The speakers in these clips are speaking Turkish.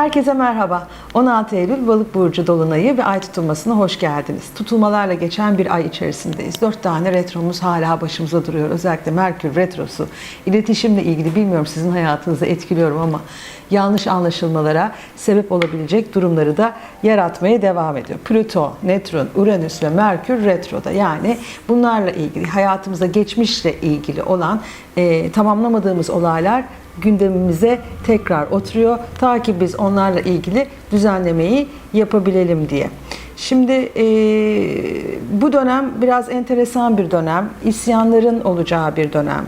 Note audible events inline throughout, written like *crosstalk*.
Herkese merhaba. 16 Eylül Balık Burcu Dolunay'ı ve Ay tutulmasına hoş geldiniz. Tutulmalarla geçen bir ay içerisindeyiz. 4 tane retromuz hala başımıza duruyor. Özellikle Merkür retrosu. İletişimle ilgili bilmiyorum sizin hayatınızı etkiliyorum ama yanlış anlaşılmalara sebep olabilecek durumları da yaratmaya devam ediyor. Plüton, Neptün, Uranüs ve Merkür retroda. Yani bunlarla ilgili hayatımızda geçmişle ilgili olan e, tamamlamadığımız olaylar gündemimize tekrar oturuyor. Ta ki biz onlarla ilgili düzenlemeyi yapabilelim diye. Şimdi e, bu dönem biraz enteresan bir dönem. İsyanların olacağı bir dönem.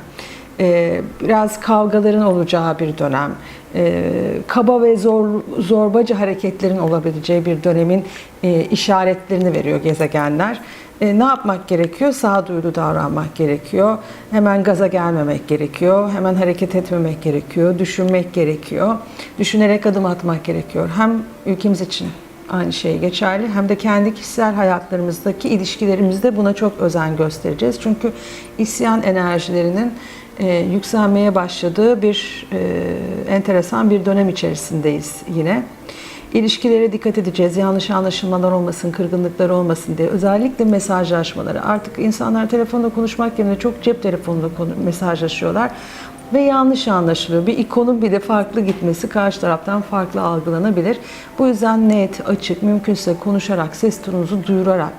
E, biraz kavgaların olacağı bir dönem. E, kaba ve zor, zorbacı hareketlerin olabileceği bir dönemin e, işaretlerini veriyor gezegenler. E, ne yapmak gerekiyor? Sağduyulu davranmak gerekiyor. Hemen gaza gelmemek gerekiyor. Hemen hareket etmemek gerekiyor. Düşünmek gerekiyor. Düşünerek adım atmak gerekiyor. Hem ülkemiz için aynı şey geçerli hem de kendi kişisel hayatlarımızdaki ilişkilerimizde buna çok özen göstereceğiz. Çünkü isyan enerjilerinin e, yükselmeye başladığı bir e, enteresan bir dönem içerisindeyiz yine. İlişkilere dikkat edeceğiz. Yanlış anlaşılmalar olmasın, kırgınlıklar olmasın diye. Özellikle mesajlaşmaları. Artık insanlar telefonda konuşmak yerine çok cep telefonunda konu- mesajlaşıyorlar. Ve yanlış anlaşılıyor. Bir ikonun bir de farklı gitmesi karşı taraftan farklı algılanabilir. Bu yüzden net, açık, mümkünse konuşarak, ses tonunuzu duyurarak,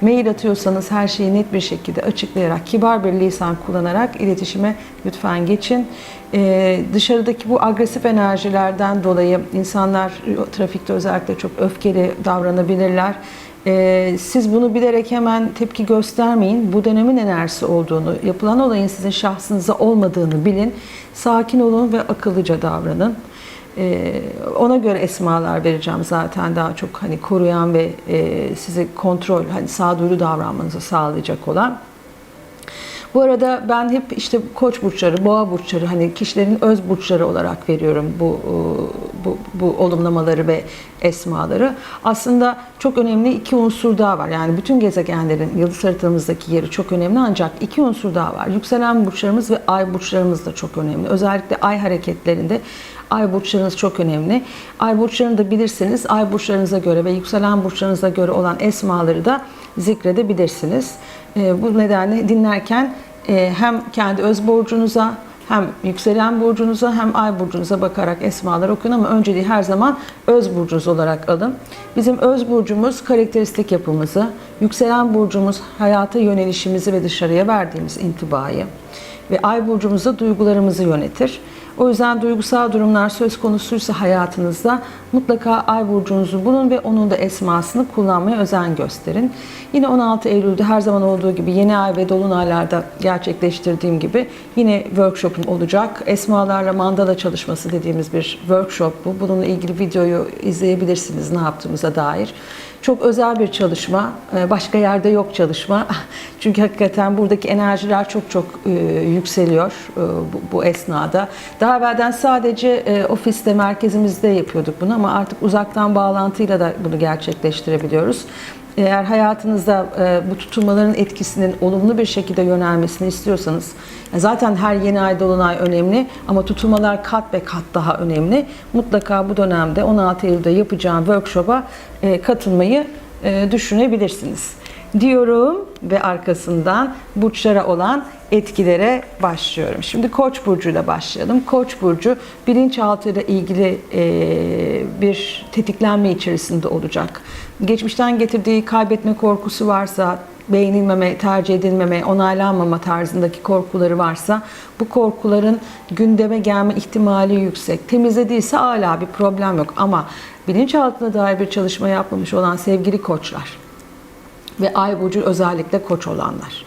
mail atıyorsanız her şeyi net bir şekilde açıklayarak, kibar bir lisan kullanarak iletişime lütfen geçin. Ee, dışarıdaki bu agresif enerjilerden dolayı insanlar trafikte özellikle çok öfkeli davranabilirler. Ee, siz bunu bilerek hemen tepki göstermeyin. Bu dönemin enerjisi olduğunu, yapılan olayın sizin şahsınıza olmadığını bilin. Sakin olun ve akıllıca davranın. Ee, ona göre esmalar vereceğim zaten daha çok hani koruyan ve e, sizi kontrol, hani sağduyulu davranmanızı sağlayacak olan. Bu arada ben hep işte koç burçları, boğa burçları hani kişilerin öz burçları olarak veriyorum bu bu, bu olumlamaları ve esmaları. Aslında çok önemli iki unsur daha var. Yani bütün gezegenlerin yıldız haritamızdaki yeri çok önemli ancak iki unsur daha var. Yükselen burçlarımız ve ay burçlarımız da çok önemli. Özellikle ay hareketlerinde Ay burçlarınız çok önemli. Ay burçlarını da bilirseniz ay burçlarınıza göre ve yükselen burçlarınıza göre olan esmaları da zikredebilirsiniz. E, bu nedenle dinlerken e, hem kendi öz burcunuza hem yükselen burcunuza hem ay burcunuza bakarak esmalar okuyun ama önceliği her zaman öz burcunuz olarak alın. Bizim öz burcumuz karakteristik yapımızı, yükselen burcumuz hayata yönelişimizi ve dışarıya verdiğimiz intibayı ve ay burcumuzda duygularımızı yönetir. O yüzden duygusal durumlar söz konusuysa hayatınızda mutlaka ay burcunuzu bulun ve onun da esmasını kullanmaya özen gösterin. Yine 16 Eylül'de her zaman olduğu gibi yeni ay ve dolunaylarda gerçekleştirdiğim gibi yine workshop'um olacak. Esmalarla mandala çalışması dediğimiz bir workshop bu. Bununla ilgili videoyu izleyebilirsiniz ne yaptığımıza dair. Çok özel bir çalışma. Başka yerde yok çalışma. *laughs* Çünkü hakikaten buradaki enerjiler çok çok e, yükseliyor e, bu, bu esnada. Daha evvelden sadece e, ofiste, merkezimizde yapıyorduk bunu ama artık uzaktan bağlantıyla da bunu gerçekleştirebiliyoruz. Eğer hayatınızda bu tutulmaların etkisinin olumlu bir şekilde yönelmesini istiyorsanız, zaten her yeni ay dolunay önemli ama tutulmalar kat ve kat daha önemli. Mutlaka bu dönemde 16 Eylül'de yapacağım workshop'a katılmayı düşünebilirsiniz diyorum ve arkasından burçlara olan etkilere başlıyorum. Şimdi Koç burcuyla başlayalım. Koç burcu bilinçaltı ile ilgili bir tetiklenme içerisinde olacak. Geçmişten getirdiği kaybetme korkusu varsa, beğenilmeme, tercih edilmeme, onaylanmama tarzındaki korkuları varsa bu korkuların gündeme gelme ihtimali yüksek. Temizlediyse hala bir problem yok ama bilinçaltına dair bir çalışma yapmamış olan sevgili koçlar ve ay burcu özellikle koç olanlar.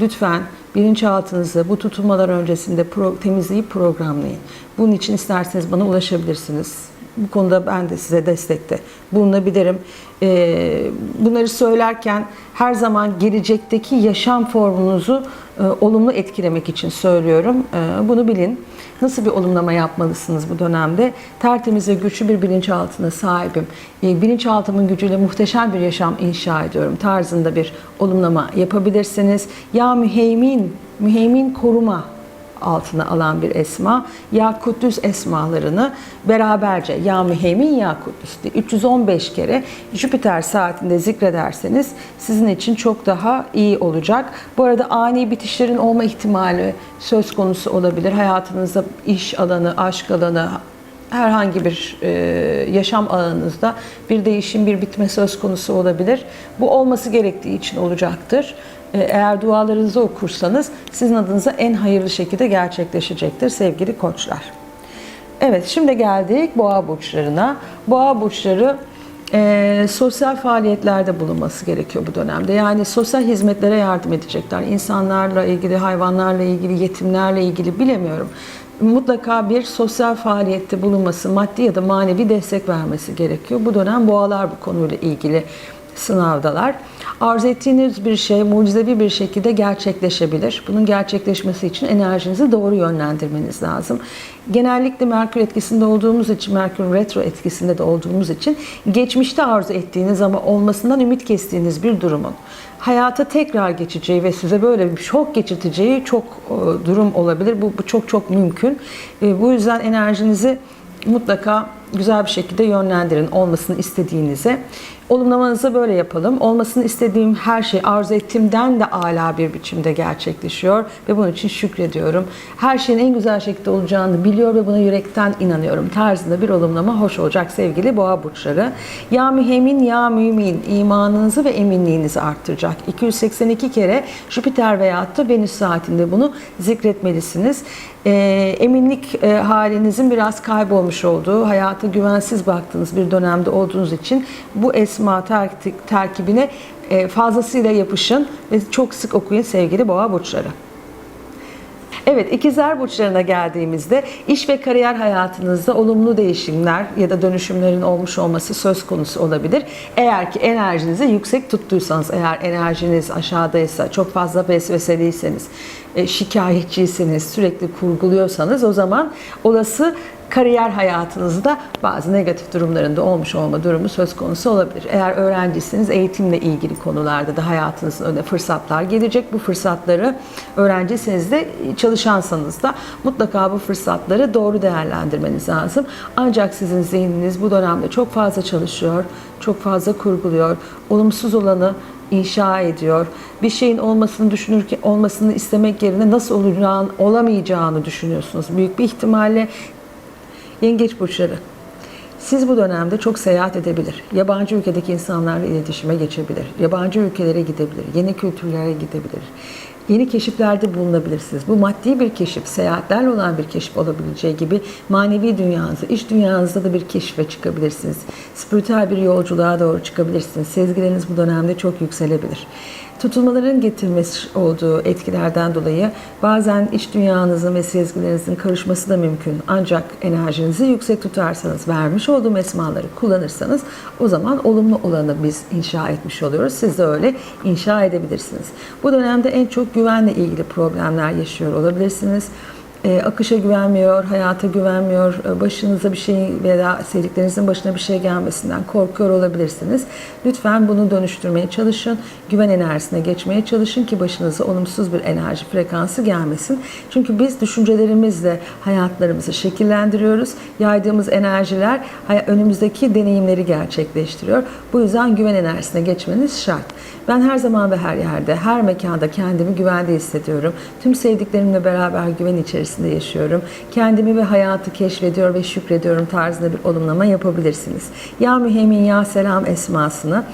Lütfen bilinçaltınızı bu tutulmalar öncesinde pro, temizleyip programlayın. Bunun için isterseniz bana ulaşabilirsiniz. Bu konuda ben de size destekte bulunabilirim. Ee, bunları söylerken her zaman gelecekteki yaşam formunuzu e, olumlu etkilemek için söylüyorum. E, bunu bilin. Nasıl bir olumlama yapmalısınız bu dönemde? Tertemiz ve güçlü bir bilinçaltına sahibim. E, bilinçaltımın gücüyle muhteşem bir yaşam inşa ediyorum tarzında bir olumlama yapabilirsiniz. Ya müheymin, müheymin koruma altına alan bir esma. Ya Kuddüs esmalarını beraberce ya müheymin ya Kuddüs diye 315 kere Jüpiter saatinde zikrederseniz sizin için çok daha iyi olacak. Bu arada ani bitişlerin olma ihtimali söz konusu olabilir. Hayatınızda iş alanı, aşk alanı, herhangi bir e, yaşam alanınızda bir değişim, bir bitme söz konusu olabilir. Bu olması gerektiği için olacaktır. E, eğer dualarınızı okursanız sizin adınıza en hayırlı şekilde gerçekleşecektir sevgili koçlar. Evet şimdi geldik boğa burçlarına. Boğa burçları e, sosyal faaliyetlerde bulunması gerekiyor bu dönemde. Yani sosyal hizmetlere yardım edecekler. İnsanlarla ilgili, hayvanlarla ilgili, yetimlerle ilgili bilemiyorum. Mutlaka bir sosyal faaliyette bulunması, maddi ya da manevi destek vermesi gerekiyor. Bu dönem boğalar bu konuyla ilgili sınavdalar. Arzu ettiğiniz bir şey mucizevi bir şekilde gerçekleşebilir. Bunun gerçekleşmesi için enerjinizi doğru yönlendirmeniz lazım. Genellikle Merkür etkisinde olduğumuz için, Merkür retro etkisinde de olduğumuz için geçmişte arzu ettiğiniz ama olmasından ümit kestiğiniz bir durumun hayata tekrar geçeceği ve size böyle bir şok geçirteceği çok e, durum olabilir. Bu, bu çok çok mümkün. E, bu yüzden enerjinizi mutlaka güzel bir şekilde yönlendirin olmasını istediğinize. Olumlamanızı böyle yapalım. Olmasını istediğim her şey arzu ettiğimden de ala bir biçimde gerçekleşiyor ve bunun için şükrediyorum. Her şeyin en güzel şekilde olacağını biliyor ve buna yürekten inanıyorum. Tarzında bir olumlama hoş olacak sevgili boğa burçları. Ya mühemin ya mümin imanınızı ve eminliğinizi arttıracak. 282 kere Jüpiter veyahut da Venüs saatinde bunu zikretmelisiniz. E, eminlik e, halinizin biraz kaybolmuş olduğu, hayata güvensiz baktığınız bir dönemde olduğunuz için bu esma ter- terkibine e, fazlasıyla yapışın ve çok sık okuyun sevgili boğa burçları. Evet, ikizler burçlarına geldiğimizde iş ve kariyer hayatınızda olumlu değişimler ya da dönüşümlerin olmuş olması söz konusu olabilir. Eğer ki enerjinizi yüksek tuttuysanız, eğer enerjiniz aşağıdaysa, çok fazla vesveseliyseniz, e, şikayetçiyseniz, sürekli kurguluyorsanız o zaman olası kariyer hayatınızda bazı negatif durumlarında olmuş olma durumu söz konusu olabilir. Eğer öğrenciyseniz eğitimle ilgili konularda da hayatınızın önüne fırsatlar gelecek. Bu fırsatları öğrenciyseniz de çalışansanız da mutlaka bu fırsatları doğru değerlendirmeniz lazım. Ancak sizin zihniniz bu dönemde çok fazla çalışıyor, çok fazla kurguluyor. Olumsuz olanı inşa ediyor. Bir şeyin olmasını düşünürken olmasını istemek yerine nasıl olacağını, olamayacağını düşünüyorsunuz. Büyük bir ihtimalle Yengeç burçları. Siz bu dönemde çok seyahat edebilir. Yabancı ülkedeki insanlarla iletişime geçebilir. Yabancı ülkelere gidebilir. Yeni kültürlere gidebilir. Yeni keşiflerde bulunabilirsiniz. Bu maddi bir keşif, seyahatlerle olan bir keşif olabileceği gibi manevi dünyanızda, iş dünyanızda da bir keşife çıkabilirsiniz. Spiritüel bir yolculuğa doğru çıkabilirsiniz. Sezgileriniz bu dönemde çok yükselebilir. Tutulmaların getirmesi olduğu etkilerden dolayı bazen iç dünyanızın ve sezgilerinizin karışması da mümkün. Ancak enerjinizi yüksek tutarsanız, vermiş olduğum esmaları kullanırsanız o zaman olumlu olanı biz inşa etmiş oluyoruz. Siz de öyle inşa edebilirsiniz. Bu dönemde en çok güvenle ilgili problemler yaşıyor olabilirsiniz e, akışa güvenmiyor, hayata güvenmiyor, e, başınıza bir şey veya sevdiklerinizin başına bir şey gelmesinden korkuyor olabilirsiniz. Lütfen bunu dönüştürmeye çalışın. Güven enerjisine geçmeye çalışın ki başınıza olumsuz bir enerji frekansı gelmesin. Çünkü biz düşüncelerimizle hayatlarımızı şekillendiriyoruz. Yaydığımız enerjiler önümüzdeki deneyimleri gerçekleştiriyor. Bu yüzden güven enerjisine geçmeniz şart. Ben her zaman ve her yerde, her mekanda kendimi güvende hissediyorum. Tüm sevdiklerimle beraber güven içerisinde yaşıyorum. Kendimi ve hayatı keşfediyor ve şükrediyorum tarzında bir olumlama yapabilirsiniz. Ya mühemin ya selam esmasını,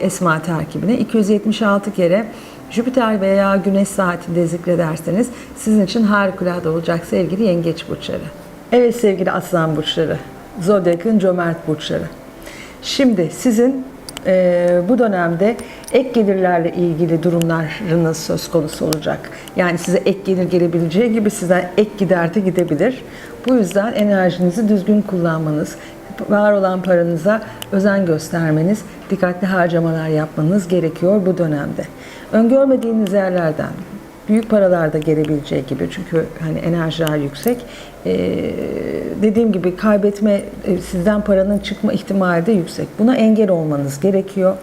esma terkibine 276 kere Jüpiter veya Güneş saatinde zikrederseniz sizin için harikulade olacak sevgili yengeç burçları. Evet sevgili aslan burçları, Zodyak'ın cömert burçları. Şimdi sizin e, bu dönemde ek gelirlerle ilgili durumlarınız söz konusu olacak. Yani size ek gelir gelebileceği gibi size ek gider de gidebilir. Bu yüzden enerjinizi düzgün kullanmanız, var olan paranıza özen göstermeniz, dikkatli harcamalar yapmanız gerekiyor bu dönemde. Öngörmediğiniz yerlerden büyük paralar da gelebileceği gibi çünkü hani enerjiler yüksek. Ee, dediğim gibi kaybetme, e, sizden paranın çıkma ihtimali de yüksek. Buna engel olmanız gerekiyor.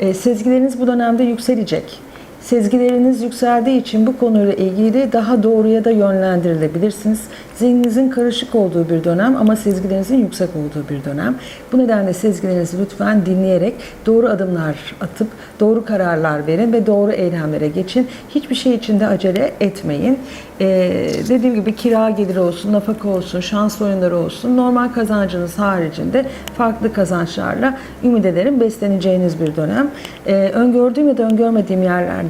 Ee, sezgileriniz bu dönemde yükselecek. Sezgileriniz yükseldiği için bu konuyla ilgili daha doğruya da yönlendirilebilirsiniz. Zihninizin karışık olduğu bir dönem ama sezgilerinizin yüksek olduğu bir dönem. Bu nedenle sezgilerinizi lütfen dinleyerek doğru adımlar atıp doğru kararlar verin ve doğru eylemlere geçin. Hiçbir şey için de acele etmeyin. Ee, dediğim gibi kira geliri olsun, nafaka olsun, şans oyunları olsun, normal kazancınız haricinde farklı kazançlarla ümit ederim besleneceğiniz bir dönem. Ee, öngördüğüm ya da öngörmediğim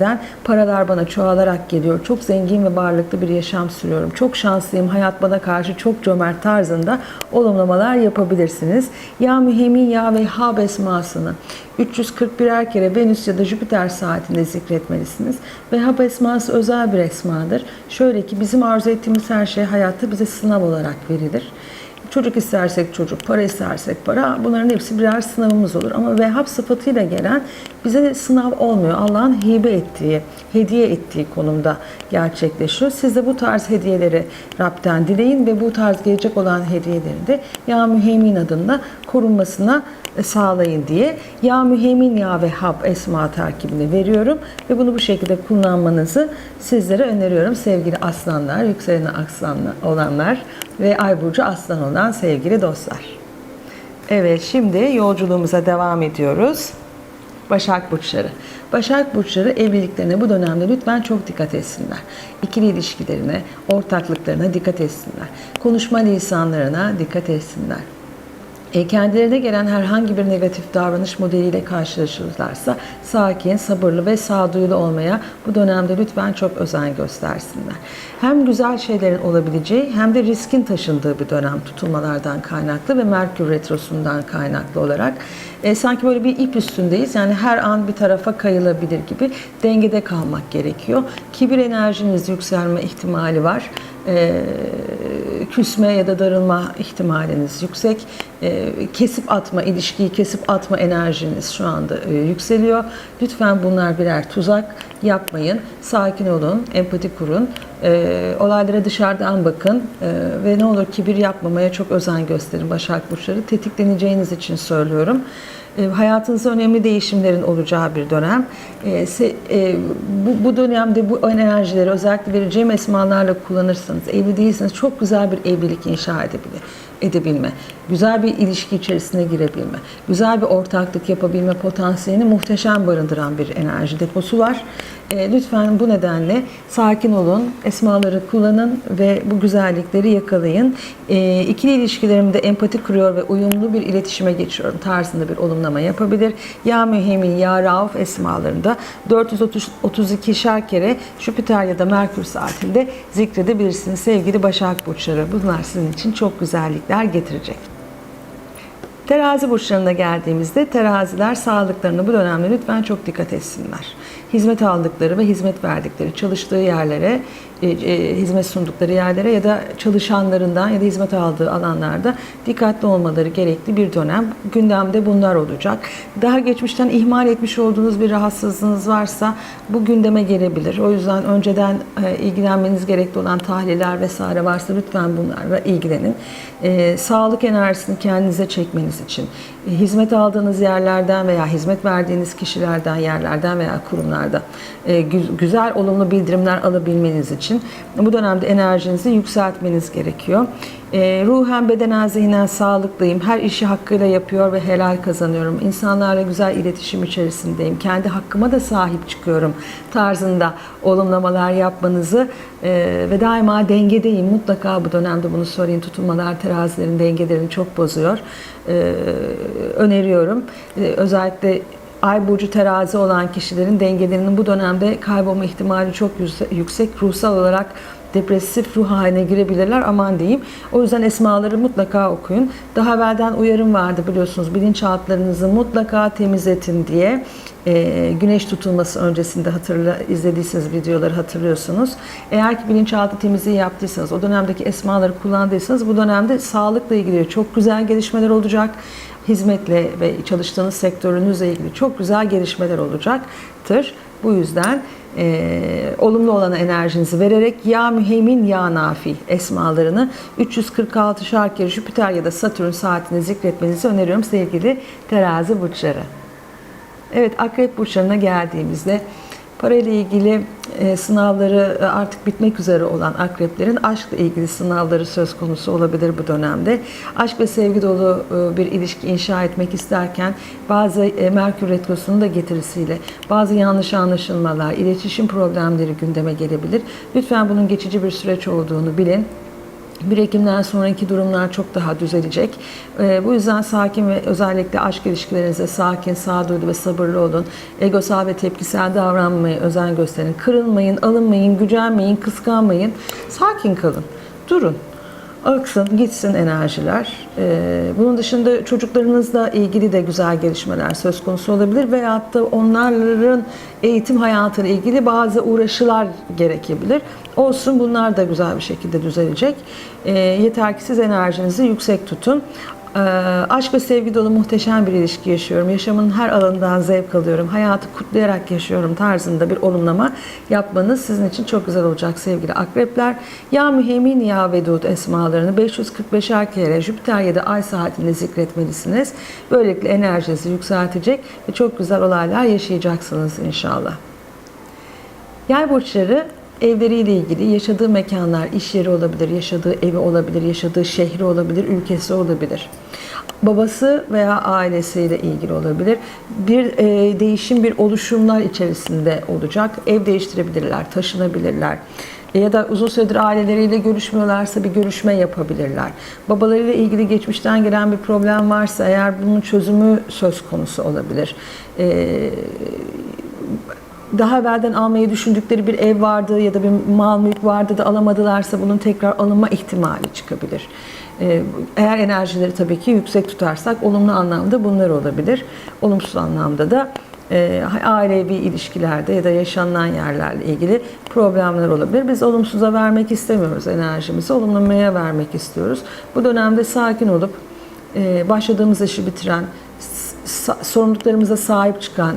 yerlerden paralar bana çoğalarak geliyor. Çok zengin ve varlıklı bir yaşam sürüyorum. Çok şanslıyım. Hayat bana karşı çok cömert tarzında olumlamalar yapabilirsiniz. Ya mühemin ya ve hab esmasını 341'er kere Venüs ya da Jüpiter saatinde zikretmelisiniz. Vehhab esması özel bir esmadır. Şöyle ki bizim arzu ettiğimiz her şey hayatta bize sınav olarak verilir. Çocuk istersek çocuk, para istersek para bunların hepsi birer sınavımız olur. Ama vehhab sıfatıyla gelen bize sınav olmuyor. Allah'ın hibe ettiği, hediye ettiği konumda gerçekleşiyor. Siz de bu tarz hediyeleri Rab'den dileyin ve bu tarz gelecek olan hediyeleri de Ya Mühemin adında korunmasına sağlayın diye Ya Mühemin Ya Vehhab esma takibini veriyorum ve bunu bu şekilde kullanmanızı sizlere öneriyorum sevgili aslanlar, yükseleni aslan olanlar ve Ay Burcu aslan olan sevgili dostlar. Evet şimdi yolculuğumuza devam ediyoruz. Başak Burçları. Başak Burçları evliliklerine bu dönemde lütfen çok dikkat etsinler. İkili ilişkilerine, ortaklıklarına dikkat etsinler. Konuşma lisanlarına dikkat etsinler. E, kendilerine gelen herhangi bir negatif davranış modeliyle karşılaşırlarsa sakin, sabırlı ve sağduyulu olmaya bu dönemde lütfen çok özen göstersinler. Hem güzel şeylerin olabileceği hem de riskin taşındığı bir dönem tutulmalardan kaynaklı ve Merkür Retrosu'ndan kaynaklı olarak e, sanki böyle bir ip üstündeyiz. Yani her an bir tarafa kayılabilir gibi dengede kalmak gerekiyor. Kibir enerjiniz yükselme ihtimali var. E, küsme ya da darılma ihtimaliniz yüksek. E, kesip atma, ilişkiyi kesip atma enerjiniz şu anda e, yükseliyor. Lütfen bunlar birer tuzak yapmayın. Sakin olun, empati kurun. E, olaylara dışarıdan bakın e, ve ne olur kibir yapmamaya çok özen gösterin Başak Burçları. Tetikleneceğiniz için söylüyorum. E, hayatınızda önemli değişimlerin olacağı bir dönem. E, e, bu dönemde bu enerjileri özellikle vereceğim esmalarla kullanırsanız, evli değilseniz çok güzel bir evlilik inşa edebilir edebilme, güzel bir ilişki içerisine girebilme, güzel bir ortaklık yapabilme potansiyelini muhteşem barındıran bir enerji deposu var. E, lütfen bu nedenle sakin olun, esmaları kullanın ve bu güzellikleri yakalayın. E, ikili ilişkilerimde empati kuruyor ve uyumlu bir iletişime geçiyorum tarzında bir olumlama yapabilir. Ya Mühemin, Ya Rauf esmalarında 432 şer kere Jüpiter ya da Merkür saatinde zikredebilirsiniz sevgili Başak Burçları. Bunlar sizin için çok güzellikler getirecek. Terazi burçlarına geldiğimizde teraziler sağlıklarına bu dönemde lütfen çok dikkat etsinler. Hizmet aldıkları ve hizmet verdikleri çalıştığı yerlere, e, e, hizmet sundukları yerlere ya da çalışanlarından ya da hizmet aldığı alanlarda dikkatli olmaları gerekli bir dönem. Gündemde bunlar olacak. Daha geçmişten ihmal etmiş olduğunuz bir rahatsızlığınız varsa bu gündeme gelebilir. O yüzden önceden e, ilgilenmeniz gerekli olan tahliller vesaire varsa lütfen bunlarla ilgilenin. E, sağlık enerjisini kendinize çekmeniz için, e, hizmet aldığınız yerlerden veya hizmet verdiğiniz kişilerden, yerlerden veya kurumlarda e, gü- güzel, olumlu bildirimler alabilmeniz için bu dönemde enerjinizi yükseltmeniz gerekiyor. E, ruhen, bedenen, zihnen sağlıklıyım. Her işi hakkıyla yapıyor ve helal kazanıyorum. İnsanlarla güzel iletişim içerisindeyim. Kendi hakkıma da sahip çıkıyorum tarzında olumlamalar yapmanızı e, ve daima dengedeyim. Mutlaka bu dönemde bunu sorayım. Tutulmalar terazilerin dengelerini çok bozuyor. E, öneriyorum. E, özellikle Ay burcu terazi olan kişilerin dengelerinin bu dönemde kaybolma ihtimali çok yüksek. Ruhsal olarak depresif ruh haline girebilirler aman diyeyim. O yüzden esmaları mutlaka okuyun. Daha evvelden uyarım vardı biliyorsunuz bilinçaltlarınızı mutlaka temizletin diye. Ee, güneş tutulması öncesinde hatırla izlediyseniz videoları hatırlıyorsunuz. Eğer ki bilinçaltı temizliği yaptıysanız, o dönemdeki esmaları kullandıysanız bu dönemde sağlıkla ilgili çok güzel gelişmeler olacak hizmetle ve çalıştığınız sektörünüzle ilgili çok güzel gelişmeler olacaktır. Bu yüzden e, olumlu olan enerjinizi vererek ya mühemin ya nafi esmalarını 346 şarkı Jüpiter ya da Satürn saatini zikretmenizi öneriyorum sevgili terazi burçları. Evet akrep burçlarına geldiğimizde Parayla ilgili e, sınavları e, artık bitmek üzere olan akreplerin aşkla ilgili sınavları söz konusu olabilir bu dönemde. Aşk ve sevgi dolu e, bir ilişki inşa etmek isterken bazı e, Merkür Retrosu'nun da getirisiyle bazı yanlış anlaşılmalar, iletişim problemleri gündeme gelebilir. Lütfen bunun geçici bir süreç olduğunu bilin. 1 Ekim'den sonraki durumlar çok daha düzelecek. Ee, bu yüzden sakin ve özellikle aşk ilişkilerinize sakin, sağduyulu ve sabırlı olun. Egosal ve tepkisel davranmaya özen gösterin. Kırılmayın, alınmayın, gücenmeyin, kıskanmayın. Sakin kalın. Durun. Aksın, gitsin enerjiler. Ee, bunun dışında çocuklarınızla ilgili de güzel gelişmeler söz konusu olabilir veyahut da onların eğitim hayatıyla ilgili bazı uğraşılar gerekebilir. Olsun bunlar da güzel bir şekilde düzelecek. Ee, yeter ki siz enerjinizi yüksek tutun. Ee, aşk ve sevgi dolu muhteşem bir ilişki yaşıyorum. Yaşamın her alanından zevk alıyorum. Hayatı kutlayarak yaşıyorum tarzında bir olumlama yapmanız sizin için çok güzel olacak sevgili akrepler. Ya mühemin ya vedud esmalarını 545'er kere Jüpiter ya da Ay saatinde zikretmelisiniz. Böylelikle enerjinizi yükseltecek ve çok güzel olaylar yaşayacaksınız inşallah. Yay burçları evleriyle ilgili yaşadığı mekanlar, iş yeri olabilir, yaşadığı evi olabilir, yaşadığı şehri olabilir, ülkesi olabilir. Babası veya ailesiyle ilgili olabilir. Bir e, değişim, bir oluşumlar içerisinde olacak. Ev değiştirebilirler, taşınabilirler. E, Ya da uzun süredir aileleriyle görüşmüyorlarsa bir görüşme yapabilirler. Babalarıyla ilgili geçmişten gelen bir problem varsa eğer bunun çözümü söz konusu olabilir. E, daha evvelden almayı düşündükleri bir ev vardı ya da bir mal mülk vardı da alamadılarsa bunun tekrar alınma ihtimali çıkabilir. Ee, Eğer enerjileri tabii ki yüksek tutarsak olumlu anlamda bunlar olabilir. Olumsuz anlamda da e, ailevi ilişkilerde ya da yaşanılan yerlerle ilgili problemler olabilir. Biz olumsuza vermek istemiyoruz enerjimizi, olumlamaya vermek istiyoruz. Bu dönemde sakin olup e, başladığımız işi bitiren, sorumluluklarımıza sahip çıkan,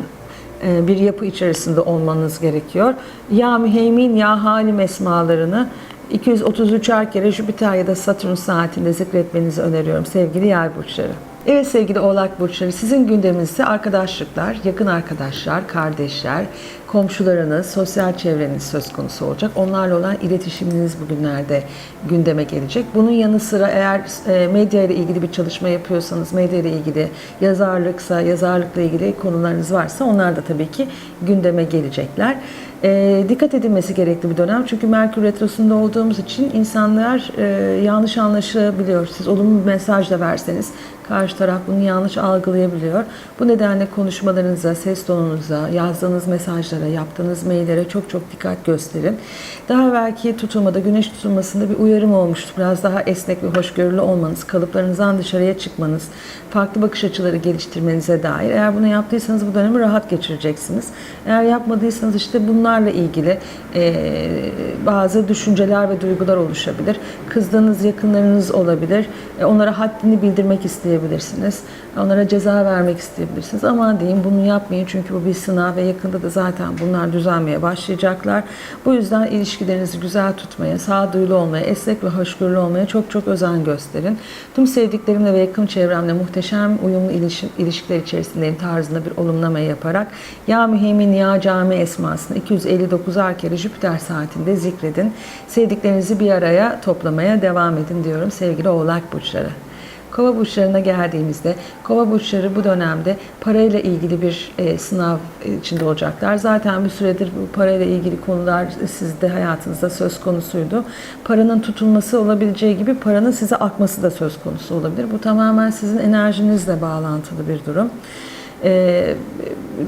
bir yapı içerisinde olmanız gerekiyor. Ya müheymin ya halim esmalarını 233'er kere Jüpiter ya da Satürn saatinde zikretmenizi öneriyorum sevgili yay burçları. Evet sevgili oğlak burçları sizin gündeminizde arkadaşlıklar, yakın arkadaşlar, kardeşler, komşularınız, sosyal çevreniz söz konusu olacak. Onlarla olan iletişiminiz bugünlerde gündeme gelecek. Bunun yanı sıra eğer e, medya ile ilgili bir çalışma yapıyorsanız, medya ile ilgili yazarlıksa, yazarlıkla ilgili konularınız varsa onlar da tabii ki gündeme gelecekler. E, dikkat edilmesi gerekli bir dönem. Çünkü Merkür Retrosu'nda olduğumuz için insanlar e, yanlış anlaşabiliyor. Siz olumlu bir mesaj da verseniz karşı taraf bunu yanlış algılayabiliyor. Bu nedenle konuşmalarınıza, ses tonunuza, yazdığınız mesajlara, yaptığınız maillere çok çok dikkat gösterin. Daha belki tutulmada, güneş tutulmasında bir uyarım olmuştu. Biraz daha esnek ve hoşgörülü olmanız, kalıplarınızdan dışarıya çıkmanız, farklı bakış açıları geliştirmenize dair. Eğer bunu yaptıysanız bu dönemi rahat geçireceksiniz. Eğer yapmadıysanız işte bunlarla ilgili e, bazı düşünceler ve duygular oluşabilir. Kızdığınız yakınlarınız olabilir. E, onlara haddini bildirmek isteyebilirsiniz. Onlara ceza vermek isteyebilirsiniz. Ama diyeyim bunu yapmayın çünkü bu bir sınav ve yakında da zaten bunlar düzelmeye başlayacaklar. Bu yüzden ilişkilerinizi güzel tutmaya, sağduyulu olmaya, esnek ve hoşgörülü olmaya çok çok özen gösterin. Tüm sevdiklerimle ve yakın çevremle muhteşem uyumlu ilişki, ilişkiler içerisindeyim tarzında bir olumlama yaparak Ya Mühemin Ya Cami esmasını 259 kere Jüpiter saatinde zikredin. Sevdiklerinizi bir araya toplamaya devam edin diyorum sevgili oğlak burçları. Kova burçlarına geldiğimizde kova burçları bu dönemde parayla ilgili bir e, sınav içinde olacaklar. Zaten bir süredir bu parayla ilgili konular sizde hayatınızda söz konusuydu. Paranın tutulması olabileceği gibi paranın size akması da söz konusu olabilir. Bu tamamen sizin enerjinizle bağlantılı bir durum. Ee,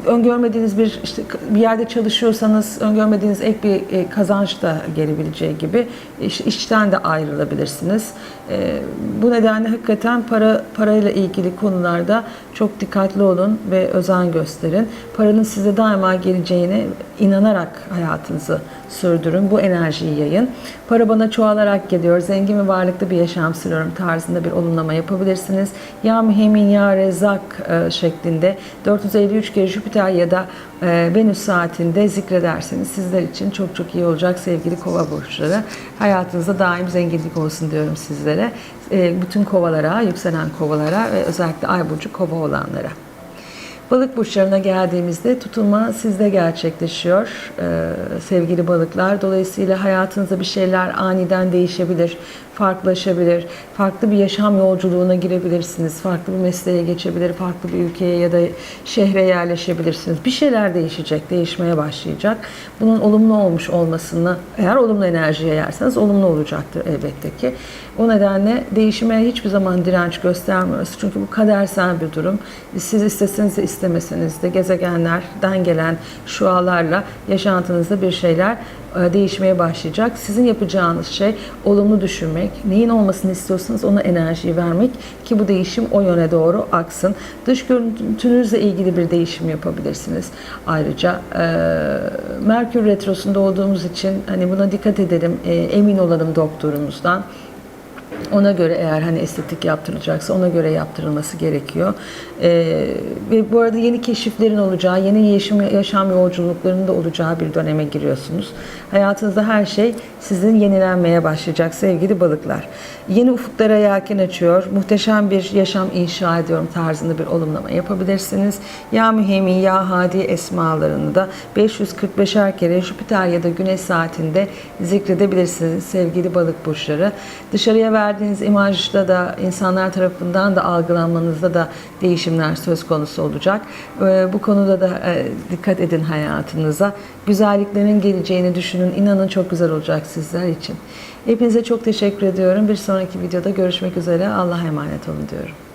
öngörmediğiniz bir işte bir yerde çalışıyorsanız öngörmediğiniz ek bir e, kazanç da gelebileceği gibi iş, işten de ayrılabilirsiniz. Ee, bu nedenle hakikaten para parayla ilgili konularda çok dikkatli olun ve özen gösterin. Paranın size daima geleceğine inanarak hayatınızı sürdürün. Bu enerjiyi yayın. Para bana çoğalarak geliyor. Zengin ve varlıklı bir yaşam sürüyorum tarzında bir olumlama yapabilirsiniz. Ya mühemin ya rezak e, şeklinde 453 kere Jüpiter ya da e, Venüs saatinde zikrederseniz sizler için çok çok iyi olacak sevgili kova burçları. Hayatınızda daim zenginlik olsun diyorum sizlere. E, bütün kovalara, yükselen kovalara ve özellikle ay burcu kova olanlara. Balık burçlarına geldiğimizde tutulma sizde gerçekleşiyor ee, sevgili balıklar. Dolayısıyla hayatınızda bir şeyler aniden değişebilir, farklılaşabilir. Farklı bir yaşam yolculuğuna girebilirsiniz. Farklı bir mesleğe geçebilir, farklı bir ülkeye ya da şehre yerleşebilirsiniz. Bir şeyler değişecek, değişmeye başlayacak. Bunun olumlu olmuş olmasını, eğer olumlu enerjiye yerseniz olumlu olacaktır elbette ki. O nedenle değişime hiçbir zaman direnç göstermiyoruz. Çünkü bu kadersel bir durum. Siz isteseniz de istemeseniz de gezegenlerden gelen şualarla yaşantınızda bir şeyler değişmeye başlayacak. Sizin yapacağınız şey olumlu düşünmek, neyin olmasını istiyorsanız ona enerjiyi vermek ki bu değişim o yöne doğru aksın. Dış görüntünüzle ilgili bir değişim yapabilirsiniz. Ayrıca e, Merkür Retrosu'nda olduğumuz için hani buna dikkat edelim, e, emin olalım doktorumuzdan. Ona göre eğer hani estetik yaptırılacaksa ona göre yaptırılması gerekiyor. Ee, ve bu arada yeni keşiflerin olacağı, yeni yaşam, yaşam yolculuklarının da olacağı bir döneme giriyorsunuz. Hayatınızda her şey sizin yenilenmeye başlayacak sevgili balıklar. Yeni ufuklara yelken açıyor, muhteşem bir yaşam inşa ediyorum tarzında bir olumlama yapabilirsiniz. Ya mühemi ya hadi esmalarını da 545'er kere Jüpiter ya da Güneş saatinde zikredebilirsiniz sevgili balık burçları. Dışarıya verdiğiniz imajda da insanlar tarafından da algılanmanızda da değişimler söz konusu olacak. Ee, Bu konuda da e, dikkat edin hayatınıza. Güzelliklerin geleceğini düşünün. İnanın çok güzel olacak sizler için. Hepinize çok teşekkür ediyorum. Bir sonraki videoda görüşmek üzere. Allah'a emanet olun diyorum.